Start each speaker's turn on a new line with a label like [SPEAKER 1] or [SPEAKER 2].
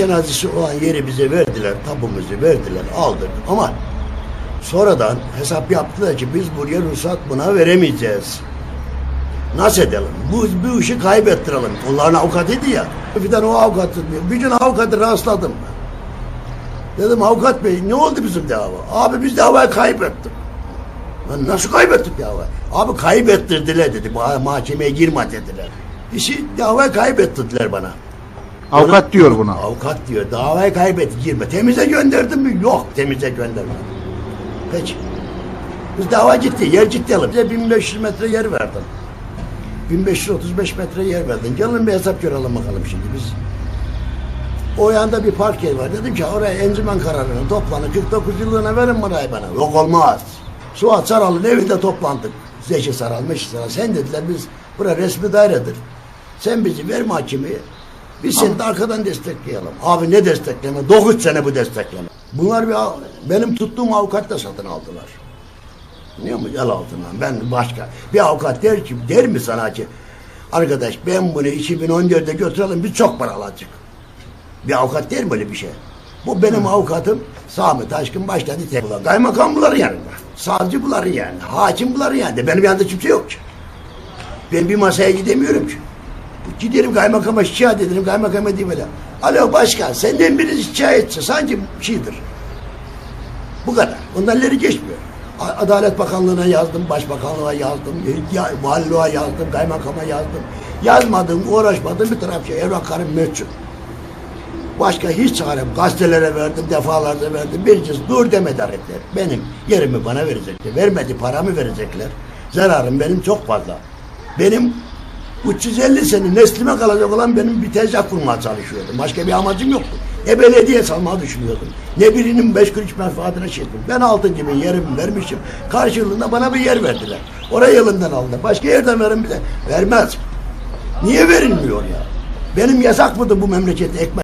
[SPEAKER 1] Cenazesi olan yeri bize verdiler, tapumuzu verdiler, aldık. Ama sonradan hesap yaptılar ki biz buraya ruhsat buna veremeyeceğiz. Nasıl edelim? Bu, bu işi kaybettirelim. Onların avukatıydı ya. Tane o avukatı. Bir gün avukatı rastladım. Dedim avukat bey ne oldu bizim dava? Abi biz davayı kaybettik. Lan nasıl kaybettik davayı? Abi kaybettirdiler dedi. Mahkemeye girme dediler. İşi davayı kaybettirdiler bana.
[SPEAKER 2] Avukat diyor buna.
[SPEAKER 1] Avukat diyor davayı kaybet girme. Temize gönderdim mi? Yok temize göndermedim. Peki. Biz dava gitti. Yer gitti alıp. Bize 1500 metre yer verdin. 1535 metre yer verdin. Gelin bir hesap görelim bakalım şimdi biz. O yanda bir park yeri var. Dedim ki oraya encümen kararını toplanın. 49 yıllığına verin burayı bana. Yok olmaz. Suat Saral'ın evinde toplandık. Zeki Saral, Meşi Saral. Sen dediler biz bura resmi dairedir. Sen bizi ver mahkemeye. Biz seni de arkadan destekleyelim. Abi ne destekleme? 9 sene bu destekleme. Bunlar bir, benim tuttuğum avukat da satın aldılar. Biliyor musun? El altından. Ben başka. Bir avukat der ki, der mi sana ki arkadaş ben bunu 2014'de götürelim biz çok para alacak. Bir avukat der mi öyle bir şey? Bu benim avukatım Sami Taşkın başladı tek. Kaymakam bunların yanında. Savcı bunların yanında. Hakim bunların yanında. Benim yanında kimse yok ki. Ben bir masaya gidemiyorum ki. Giderim kaymakama şikayet ederim. Kaymakama diyeyim öyle. Alo başkan senden birisi şikayetçi. Sanki şeydir. Bu kadar. Ondan ileri geçmiyor. Adalet Bakanlığı'na yazdım, Başbakanlığa yazdım, ya, valiliğe yazdım, kaymakama yazdım. Yazmadım, uğraşmadım bir taraf şey. Evraklarım meçhul. Başka hiç çarem gazetelere verdim, defalarca verdim. Biricik dur demedi hareketler. Benim yerimi bana verecekler. Vermedi paramı verecekler. Zararım benim çok fazla. Benim 350 sene neslime kalacak olan benim bir tezgah kurmaya çalışıyordum. Başka bir amacım yoktu. Ne belediye salmayı düşünüyordum. Ne birinin beş kuruş menfaatine şey ettim. Ben altın gibi yerimi vermişim. Karşılığında bana bir yer verdiler. Orayı elimden aldı. Başka yerden verin bile. Vermez. Niye verilmiyor ya? Benim yasak mıdır bu memlekette ekmek?